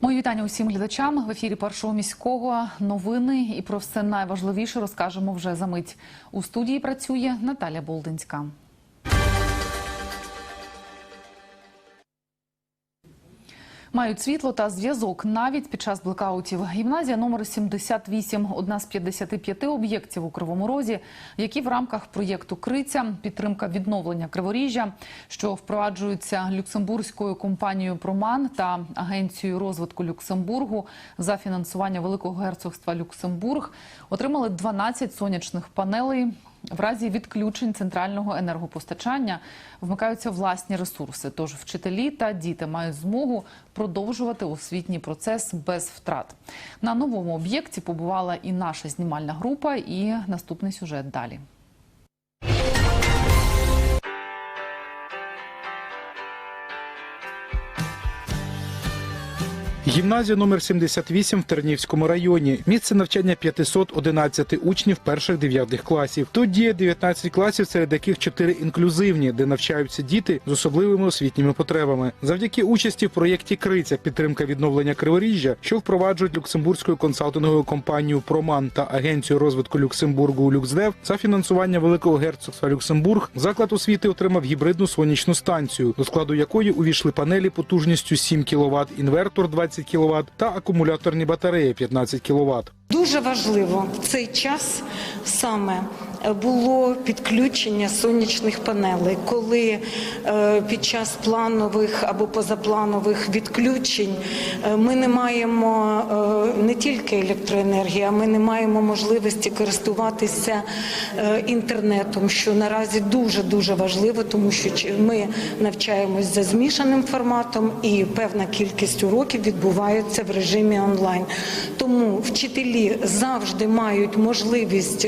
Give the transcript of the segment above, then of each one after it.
Мої вітання усім глядачам в ефірі першого міського новини і про все найважливіше розкажемо вже за мить. У студії працює Наталя Болдинська. Мають світло та зв'язок навіть під час блекаутів. Гімназія номер 78 – одна з 55 об'єктів у Кривому Розі, які в рамках проєкту Криця підтримка відновлення Криворіжжя, що впроваджуються люксембурзькою компанією Проман та агенцією розвитку Люксембургу за фінансування Великого герцогства Люксембург, отримали 12 сонячних панелей. В разі відключень центрального енергопостачання вмикаються власні ресурси. Тож вчителі та діти мають змогу продовжувати освітній процес без втрат. На новому об'єкті побувала і наша знімальна група. І наступний сюжет далі. Гімназія номер 78 в Тернівському районі. Місце навчання 511 учнів перших дев'ятих класів. Тут діє 19 класів, серед яких 4 інклюзивні, де навчаються діти з особливими освітніми потребами. Завдяки участі в проєкті Криця підтримка відновлення Криворіжжя, що впроваджують люксембурзькою консалтинговою компанією Проман та агенцію розвитку Люксембургу Люксдев за фінансування Великого герцогства Люксембург. Заклад освіти отримав гібридну сонячну станцію, до складу якої увійшли панелі потужністю 7 кВт, інвертор 20 кВт та акумуляторні батареї 15 кВт. Дуже важливо в цей час саме було підключення сонячних панелей, коли е, під час планових або позапланових відключень е, ми не маємо е, не тільки електроенергії, а ми не маємо можливості користуватися інтернетом, що наразі дуже дуже важливо, тому що ми навчаємось за змішаним форматом, і певна кількість уроків відбувається в режимі онлайн. Тому вчителі завжди мають можливість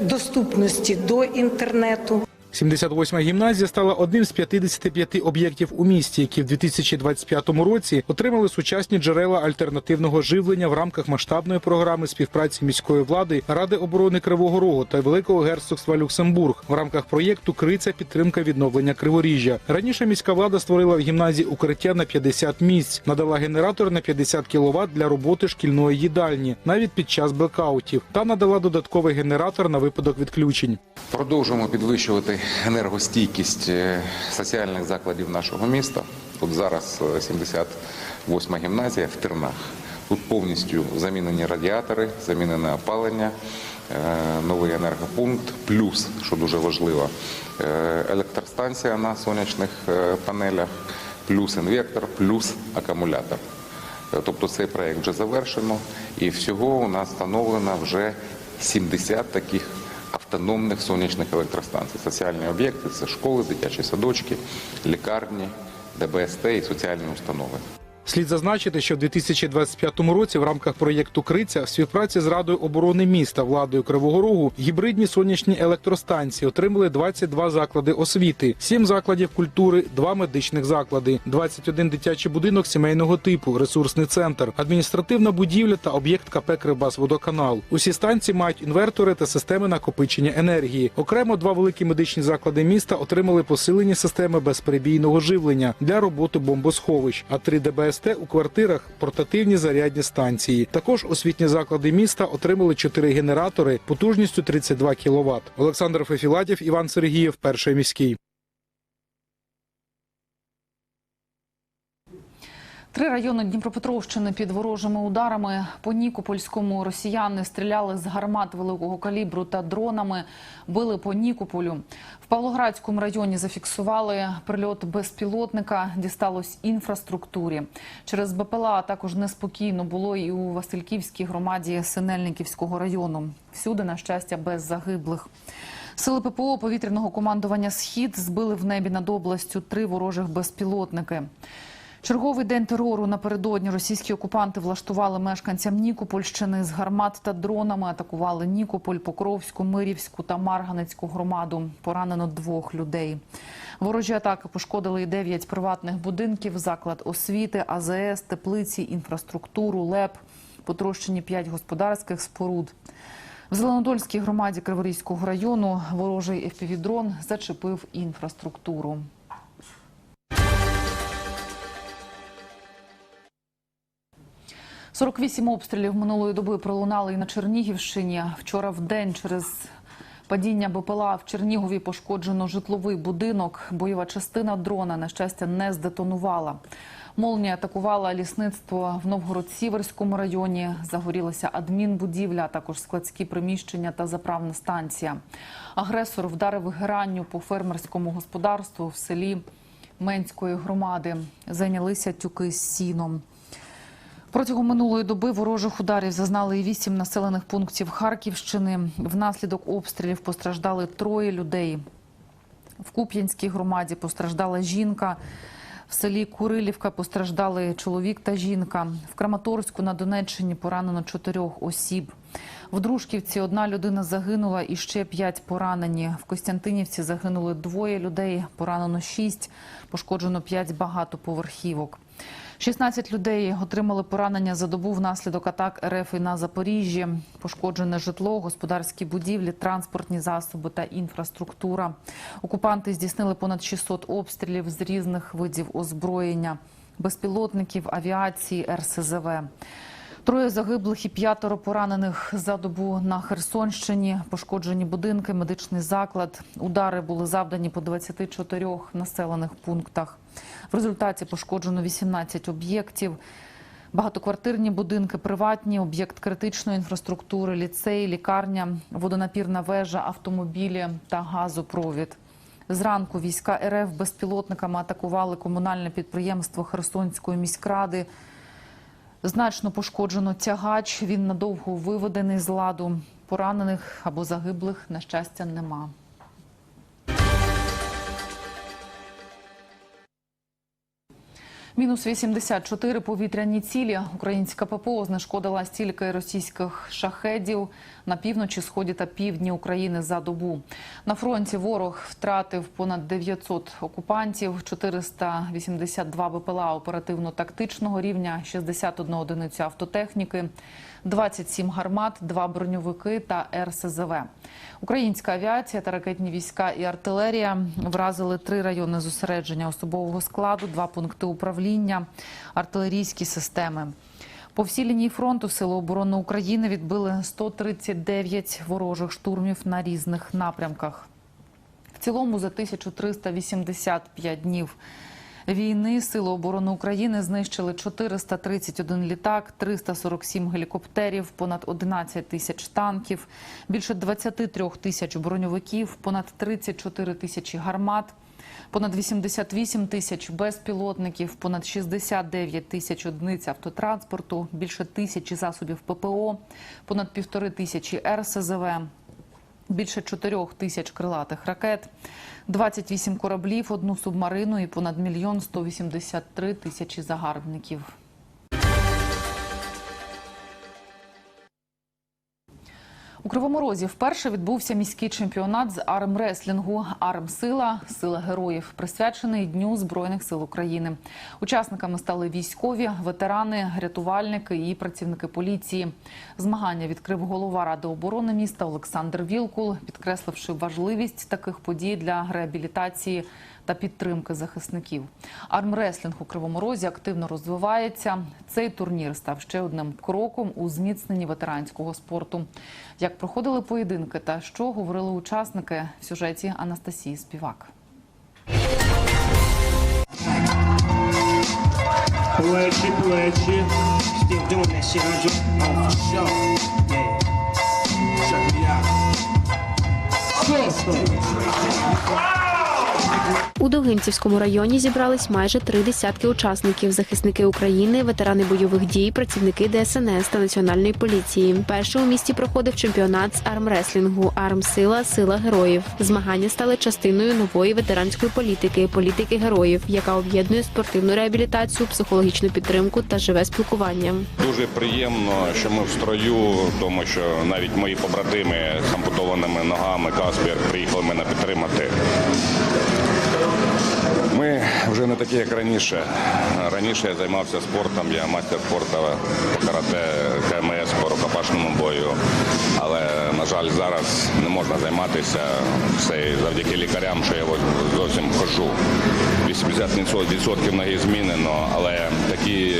доступності до інтернету. 78-ма гімназія стала одним з 55 об'єктів у місті, які в 2025 році отримали сучасні джерела альтернативного живлення в рамках масштабної програми співпраці міської влади, Ради оборони Кривого Рогу та Великого герцогства Люксембург в рамках проєкту Криця підтримка відновлення Криворіжжя. Раніше міська влада створила в гімназії укриття на 50 місць, надала генератор на 50 кВт для роботи шкільної їдальні, навіть під час блекаутів, та надала додатковий генератор на випадок відключень. Продовжуємо підвищувати енергостійкість е, соціальних закладів нашого міста. От зараз е, 78 гімназія в Тернах. Тут повністю замінені радіатори, замінене опалення, е, новий енергопункт, плюс, що дуже важливо, е, електростанція на сонячних е, панелях, плюс інвектор, плюс акумулятор. Е, Тобто цей проект вже завершено, і всього у нас встановлено вже 70 таких автономних сонячних електростанцій. Соціальні об'єкти це школи, дитячі садочки, лікарні, ДБСТ і соціальні установи. Слід зазначити, що в 2025 році в рамках проєкту Криця в співпраці з Радою оборони міста владою Кривого Рогу гібридні сонячні електростанції отримали 22 заклади освіти, 7 закладів культури, 2 медичних заклади, 21 дитячий будинок сімейного типу, ресурсний центр, адміністративна будівля та об'єкт КП Кривбасводоканал. Усі станції мають інвертори та системи накопичення енергії. Окремо два великі медичні заклади міста отримали посилені системи безперебійного живлення для роботи бомбосховищ, а 3 ДБСТ у квартирах портативні зарядні станції. Також освітні заклади міста отримали чотири генератори потужністю 32 кВт. Олександр Фефілатів, Іван Сергієв, перший міський. Три райони Дніпропетровщини під ворожими ударами по Нікопольському росіяни стріляли з гармат великого калібру та дронами, били по Нікополю. В Павлоградському районі зафіксували прильот безпілотника, дісталось інфраструктурі. Через БПЛА також неспокійно було і у Васильківській громаді Синельниківського району. Всюди, на щастя, без загиблих. Сили ППО повітряного командування Схід збили в небі над областю три ворожих безпілотники. Черговий день терору напередодні російські окупанти влаштували мешканцям Нікопольщини з гармат та дронами. Атакували Нікополь, Покровську, Мирівську та Марганецьку громаду. Поранено двох людей. Ворожі атаки пошкодили і дев'ять приватних будинків, заклад освіти, АЗС, теплиці, інфраструктуру, ЛЕП. Потрощені п'ять господарських споруд. В Зеленодольській громаді Криворізького району ворожий ефпівідрон зачепив інфраструктуру. 48 обстрілів минулої доби пролунали і на Чернігівщині. Вчора в день через падіння БПЛА в Чернігові пошкоджено житловий будинок. Бойова частина дрона, на щастя, не здетонувала. Молнія атакувала лісництво в Новгород-Сіверському районі. Загорілася адмінбудівля, а також складські приміщення та заправна станція. Агресор вдарив геранню по фермерському господарству в селі Менської громади. Зайнялися тюки з сіном. Протягом минулої доби ворожих ударів зазнали і вісім населених пунктів Харківщини. Внаслідок обстрілів постраждали троє людей. В Куп'янській громаді постраждала жінка. В селі Курилівка постраждали чоловік та жінка. В Краматорську на Донеччині поранено чотирьох осіб. В Дружківці одна людина загинула і ще п'ять поранені. В Костянтинівці загинули двоє людей, поранено шість, пошкоджено п'ять багатоповерхівок. 16 людей отримали поранення за добу внаслідок атак РФ на Запоріжжі. Пошкоджене житло, господарські будівлі, транспортні засоби та інфраструктура. Окупанти здійснили понад 600 обстрілів з різних видів озброєння, безпілотників, авіації, РСЗВ. Троє загиблих і п'ятеро поранених за добу на Херсонщині. Пошкоджені будинки, медичний заклад. Удари були завдані по 24 населених пунктах. В результаті пошкоджено 18 об'єктів. Багатоквартирні будинки, приватні, об'єкт критичної інфраструктури, ліцей, лікарня, водонапірна вежа, автомобілі та газопровід. Зранку війська РФ безпілотниками атакували комунальне підприємство Херсонської міськради. Значно пошкоджено тягач. Він надовго виведений з ладу. Поранених або загиблих, на щастя, нема. Мінус 84 повітряні цілі. Українська ППО знешкодила стільки російських шахедів на півночі, сході та півдні України за добу. На фронті ворог втратив понад 900 окупантів, 482 БПЛА оперативно-тактичного рівня, 61 одиницю автотехніки, 27 гармат, 2 броньовики та РСЗВ. Українська авіація та ракетні війська і артилерія вразили три райони зосередження особового складу, два пункти управління, артилерійські системи. По всій лінії фронту Сили оборони України відбили 139 ворожих штурмів на різних напрямках. В цілому за 1385 днів війни Сили оборони України знищили 431 літак, 347 гелікоптерів, понад 11 тисяч танків, більше 23 тисяч броньовиків, понад 34 тисячі гармат. Понад 88 тисяч безпілотників, понад 69 тисяч одиниць автотранспорту, більше тисячі засобів ППО, понад півтори тисячі РСЗВ, більше 4 тисяч крилатих ракет, 28 кораблів, одну субмарину і понад мільйон 183 тисячі загарбників. У Кривому Розі вперше відбувся міський чемпіонат з армреслінгу «Армсила. Сила героїв, присвячений Дню Збройних сил України. Учасниками стали військові, ветерани, рятувальники і працівники поліції. Змагання відкрив голова ради оборони міста Олександр Вілкул, підкресливши важливість таких подій для реабілітації та підтримки захисників. Армреслінг у Кривому Розі активно розвивається. Цей турнір став ще одним кроком у зміцненні ветеранського спорту. Як проходили поєдинки та що говорили учасники в сюжеті Анастасії Співак. Плечі, плечі. Still У Довгинцівському районі зібрались майже три десятки учасників: захисники України, ветерани бойових дій, працівники ДСНС та національної поліції. Перший у місті проходив чемпіонат з армреслінгу Армсила Сила героїв. Змагання стали частиною нової ветеранської політики політики героїв, яка об'єднує спортивну реабілітацію, психологічну підтримку та живе спілкування. Дуже приємно, що ми в строю, тому що навіть мої побратими з ампутованими ногами Каспір приїхали мене підтримати. Ми вже не такі, як раніше. Раніше я займався спортом, я мастер спорту по карате, КМС, по рукопашному бою. Але, на жаль, зараз не можна займатися все завдяки лікарям, що я зовсім хожу. 80% ноги змінено, але такі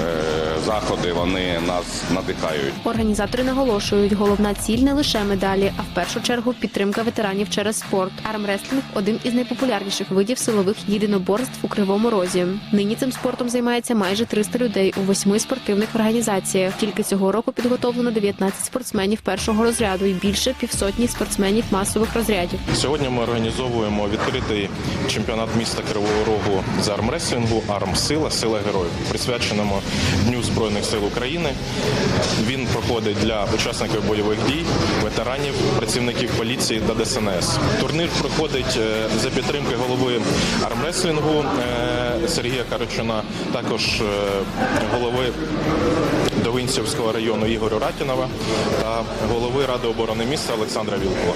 е, заходи вони нас надихають. Організатори наголошують, головна ціль не лише медалі, а в першу чергу підтримка ветеранів через спорт. Армрестлінг – один із найпопулярніших видів силових єдиноборств у Кривому Розі. Нині цим спортом займається майже 300 людей у восьми спортивних організаціях. Тільки цього року підготовлено 19 спортсменів першого розряду і більше півсотні спортсменів масових розрядів. Сьогодні ми організовуємо відкритий чемпіонат міста Кривого Рогу з армреслінгу «Армсила. Сила героїв, присвяченому Дню Збройних сил України. Він проходить для учасників бойових дій, ветеранів, працівників поліції та ДСНС. Турнір проходить е, за підтримки голови армреслінгу е, Сергія Карачуна, також е, голови Довинцівського району Ігоря Ратінова та голови Ради оборони міста Олександра Вілкова.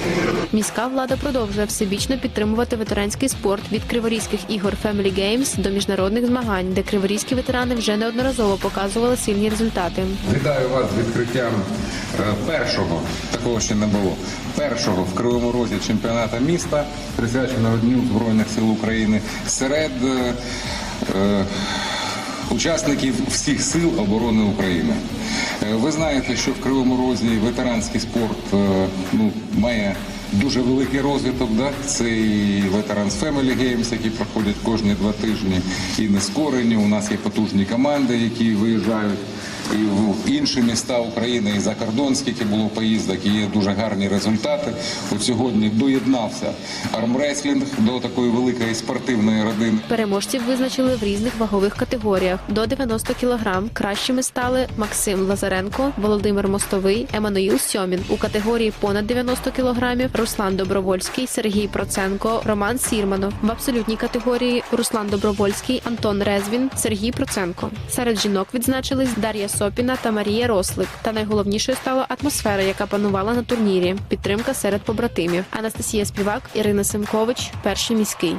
Міська влада продовжує всебічно підтримувати ветеранський спорт від криворізьких ігор Family Games до міжнародних змагань, де криворізькі ветерани вже неодноразово показували сильні результати. Вітаю вас з відкриттям е, першого, такого ще не було, першого в Кривому Розі чемпіоната міста, присвяченого Дню Збройних сил України, серед е, е, учасників всіх сил оборони України. Е, Ви знаєте, що в Кривому Розі ветеранський спорт е, ну, має дуже великий розвиток. Да? Це і ветеранс Family Games, які проходять кожні два тижні, і нескорені. У нас є потужні команди, які виїжджають і в інші міста України, і за кордон, скільки було поїздок, і є дуже гарні результати. От сьогодні доєднався армреслінг до такої великої спортивної родини. Переможців визначили в різних вагових категоріях. До 90 кілограм кращими стали Максим Лазаренко, Володимир Мостовий, Еммануїл Сьомін. У категорії понад 90 кілограмів Руслан Добровольський, Сергій Проценко, Роман Сірманов. В абсолютній категорії Руслан Добровольський, Антон Резвін, Сергій Проценко. Серед жінок відзначились Дар'я Сопіна та Марія Рослик. Та найголовнішою стала атмосфера, яка панувала на турнірі. Підтримка серед побратимів. Анастасія Співак, Ірина Семкович, перший міський.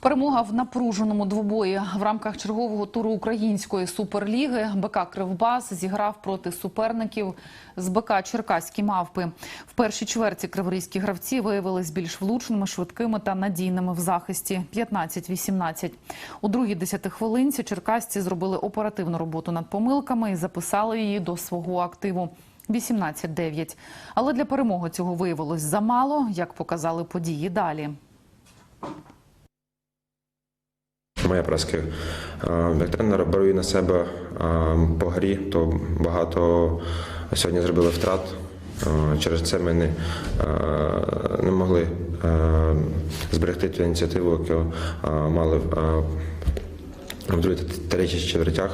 Перемога в напруженому двобої в рамках чергового туру української суперліги БК Кривбас зіграв проти суперників з БК Черкаські мавпи. В першій чверті криворізькі гравці виявились більш влучними, швидкими та надійними в захисті 15-18. У другій десятихвилинці черкасці зробили оперативну роботу над помилками і записали її до свого активу. 18-9. Але для перемоги цього виявилось замало, як показали події далі. Праска. Е, Як тренер беру на себе е, по грі, то багато сьогодні зробили втрат. Е, Через це ми не, е, не могли зберегти ту ініціативу, яку мали в другій та третій четвертях.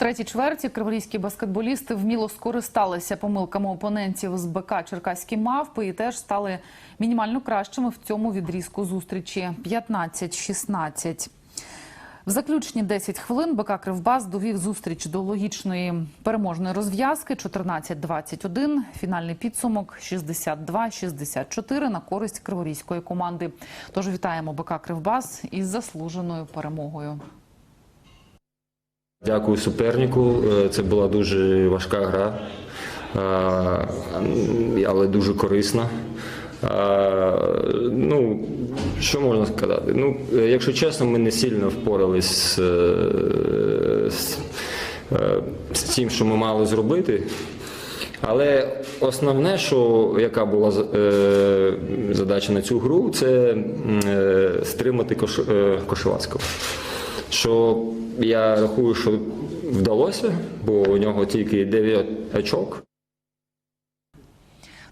Третій чверті криворізькі баскетболісти вміло скористалися помилками опонентів з БК Черкаські мавпи і теж стали мінімально кращими в цьому відрізку зустрічі 15-16. В заключні 10 хвилин БК Кривбас довів зустріч до логічної переможної розв'язки 14-21. Фінальний підсумок 62-64 на користь криворізької команди. Тож вітаємо БК Кривбас із заслуженою перемогою. Дякую супернику. Е, Це була дуже важка гра, е, але дуже корисна. Е, Ну, що можна сказати? Ну, якщо чесно, ми не сильно впорались з, тим, що ми мали зробити. Але основне, що яка була задача на цю гру, це стримати Кош, Кошевацького. Що я рахую, що вдалося, бо у нього тільки 9 очок.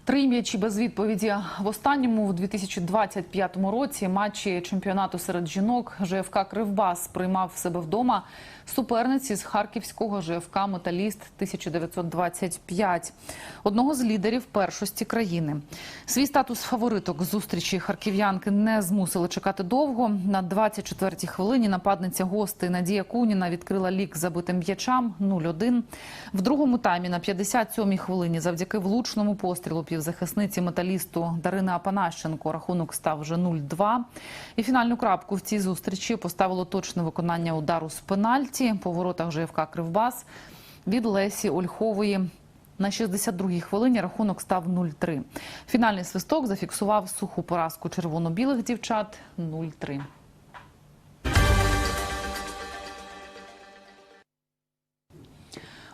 Три м'ячі без відповіді в останньому в 2025 році матчі чемпіонату серед жінок ЖФК Кривбас приймав себе вдома суперниці з харківського ЖФК Металіст 1925, одного з лідерів першості країни. Свій статус фавориток зустрічі харків'янки не змусили чекати довго. На 24-й хвилині нападниця гостей Надія Куніна відкрила лік забитим м'ячам 0-1. В другому таймі на 57-й хвилині завдяки влучному пострілу півзахисниці металісту Дарини Апанащенко рахунок став вже 0-2. І фінальну крапку в цій зустрічі поставило точне виконання удару з пенальті по воротах ЖФК Кривбас від Лесі Ольхової. На 62-й хвилині рахунок став 0-3. Фінальний свисток зафіксував суху поразку червоно-білих дівчат 0-3.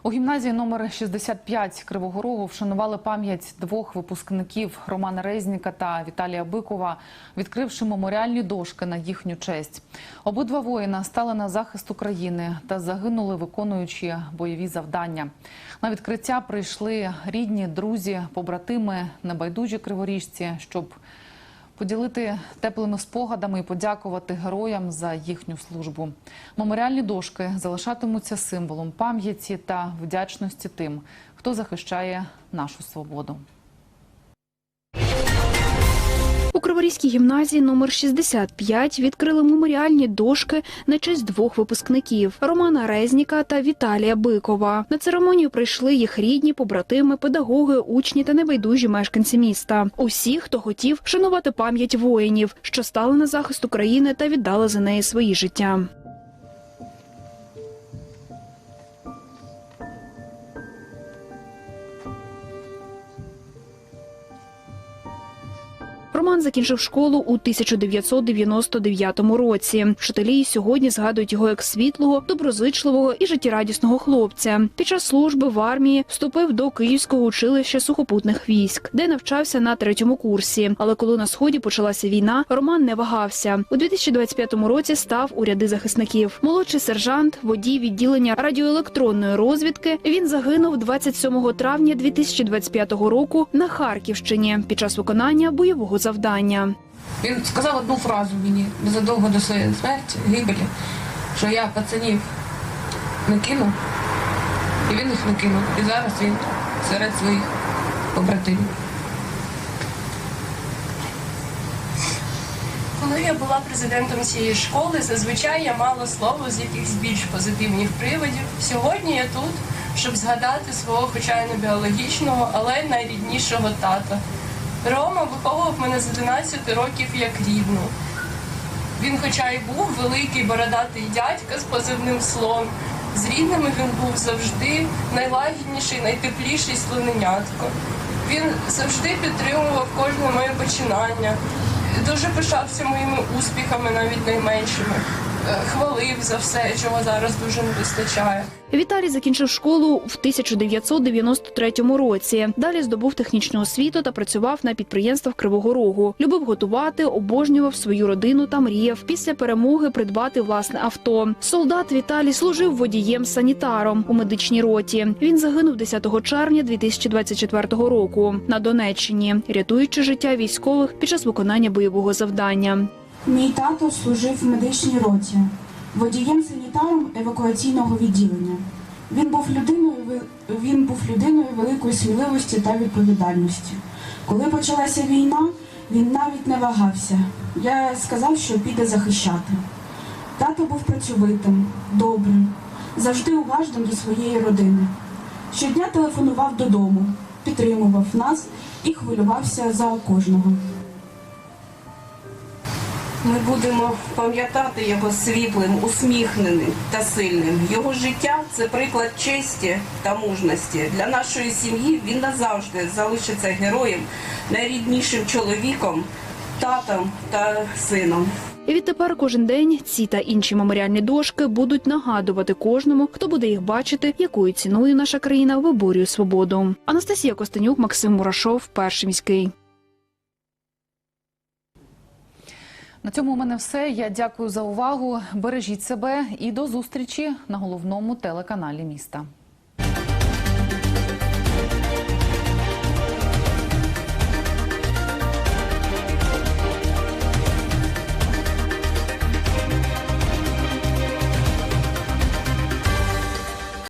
У гімназії номер 65 Кривого Рогу вшанували пам'ять двох випускників Романа Резніка та Віталія Бикова, відкривши меморіальні дошки на їхню честь. Обидва воїна стали на захист України та загинули, виконуючи бойові завдання. На відкриття прийшли рідні, друзі, побратими, небайдужі криворіжці, щоб поділити теплими спогадами і подякувати героям за їхню службу. Меморіальні дошки залишатимуться символом пам'яті та вдячності тим, хто захищає нашу свободу. У Криворізькій гімназії номер 65 відкрили меморіальні дошки на честь двох випускників Романа Резніка та Віталія Бикова. На церемонію прийшли їх рідні, побратими, педагоги, учні та небайдужі мешканці міста. Усі, хто хотів шанувати пам'ять воїнів, що стали на захист України та віддали за неї свої життя. Роман закінчив школу у 1999 році. Вчителі сьогодні згадують його як світлого, доброзичливого і життєрадісного хлопця. Під час служби в армії вступив до Київського училища сухопутних військ, де навчався на третьому курсі. Але коли на сході почалася війна, Роман не вагався. У 2025 році став у ряди захисників. Молодший сержант, водій відділення радіоелектронної розвідки. Він загинув 27 травня 2025 року на Харківщині під час виконання бойового завдання. Він сказав одну фразу мені незадовго до своєї смерті, гибелі, що я пацанів не кинув, і він їх не кинув. І зараз він серед своїх побратимів. Коли я була президентом цієї школи, зазвичай я мала слово з якихось більш позитивних приводів. Сьогодні я тут, щоб згадати свого, хоча й не біологічного, але найріднішого тата. Рома виховував мене з 11 років як рідну. Він, хоча й був великий бородатий дядька з позивним слон, з рідними він був завжди найлагідніший, найтепліший слоненятко. Він завжди підтримував кожне моє починання, дуже пишався моїми успіхами, навіть найменшими. Хвалив за все, чого зараз дуже не вистачає. Віталій закінчив школу в 1993 році. Далі здобув технічну освіту та працював на підприємствах Кривого Рогу. Любив готувати, обожнював свою родину та мріяв після перемоги придбати власне авто. Солдат Віталій служив водієм-санітаром у медичній роті. Він загинув 10 червня 2024 року на Донеччині, рятуючи життя військових під час виконання бойового завдання. Мій тато служив в медичній роті, водієм-санітаром евакуаційного відділення. Він був людиною він був людиною великої сміливості та відповідальності. Коли почалася війна, він навіть не вагався. Я сказав, що піде захищати. Тато був працьовитим, добрим, завжди уважним до своєї родини. Щодня телефонував додому, підтримував нас і хвилювався за кожного. Ми будемо пам'ятати його світлим, усміхненим та сильним. Його життя це приклад честі та мужності. Для нашої сім'ї він назавжди залишиться героєм, найріднішим чоловіком, татом та сином. І відтепер кожен день ці та інші меморіальні дошки будуть нагадувати кожному, хто буде їх бачити, якою ціною наша країна виборює свободу. Анастасія Костенюк, Максим Мурашов, перший міський. На цьому у мене все. Я дякую за увагу. Бережіть себе і до зустрічі на головному телеканалі міста.